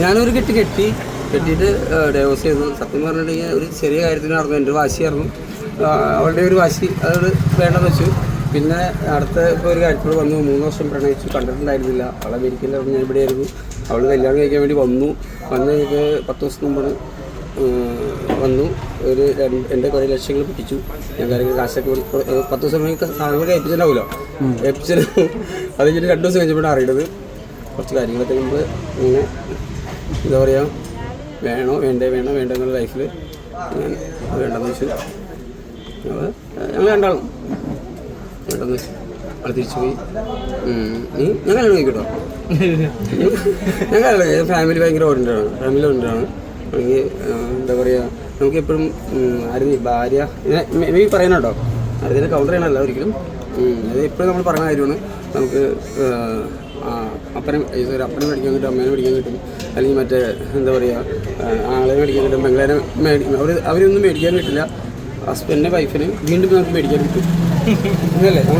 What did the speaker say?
ഞാനൊരു കെട്ടി കെട്ടി കെട്ടിയിട്ട് ഡൈവോഴ്സ് ചെയ്തു. സത്യം പറഞ്ഞിട്ടുണ്ടെങ്കിൽ ഒരു ചെറിയ കാര്യത്തിന് നടന്നു. എന്റെ വാശിയായിരുന്നു. അവളുടെ ഒരു വാശി അത് വേണ്ടെന്ന് വെച്ചു. പിന്നെ അടുത്ത ഇപ്പോൾ ഒരു കാര്യത്തിൽ വന്നു. മൂന്ന് വർഷം പ്രണയിച്ചു. കണ്ടിട്ടുണ്ടായിരുന്നില്ല. അവളെ അമേരിക്കയിലായിരുന്നു ഞാൻ ഇവിടെ ആയിരുന്നു അവൾ കല്യാണം കഴിക്കാൻ വേണ്ടി വന്നു. വന്ന് കഴിഞ്ഞിട്ട് പത്ത് ദിവസം മുമ്പാണ് വന്നു. ഒരു എന്റെ കുറേ ലക്ഷങ്ങൾ പിടിച്ചു. ഞാൻ കാര്യങ്ങൾ കാശൊക്കെ പത്ത് ദിവസം സാധനങ്ങൾ ഏൽപ്പിച്ചിട്ടുണ്ടാവുമല്ലോ ഏൽപ്പിച്ചിട്ട് അത് കഴിഞ്ഞിട്ട് രണ്ട് ദിവസം കഴിഞ്ഞപ്പോഴാണ് അറിയുന്നത് കുറച്ച് കാര്യങ്ങളൊക്കെ നമ്മൾ ഇങ്ങനെ എന്താ പറയുക വേണോ വേണ്ടേ വേണോ വേണ്ട എന്നുള്ള ലൈഫിൽ ഞാൻ വേണ്ടെന്ന് വെച്ച് ഞങ്ങൾ രണ്ടാളും വേണ്ടെന്ന് വെച്ച് അവിടെ തിരിച്ചു പോയി. നീ ഞാൻ കല്യാണം കഴിക്കട്ടോ. ഞാൻ കല്യാണം ഫാമിലി ഭയങ്കര ഓറിയന്റാണ് ഫാമിലി ഓറിയന്റാണ് അല്ലെങ്കിൽ എന്താ പറയുക നമുക്ക് എപ്പോഴും ആരും ഭാര്യ മേ പറയുന്നുണ്ടോ അതിന് കൗണ്ടർ ചെയ്യണമല്ല ഒരിക്കലും. അത് എപ്പോഴും നമ്മൾ പറയുന്ന കാര്യമാണ്. നമുക്ക് അപ്പനെ അപ്പനെ പഠിക്കാൻ കിട്ടും അമ്മേനെ പഠിക്കാൻ കിട്ടും. അല്ലെങ്കിൽ മറ്റേ എന്താ പറയുക ആളെ മേടിക്കാൻ കിട്ടും പെങ്ങളെ മേടി അവർ അവരൊന്നും മേടിക്കാൻ കിട്ടില്ല. ഹസ്ബൻഡിനെ വൈഫിന് വീണ്ടും നമുക്ക് മേടിക്കാൻ കിട്ടും. അല്ലേ നമ്മൾ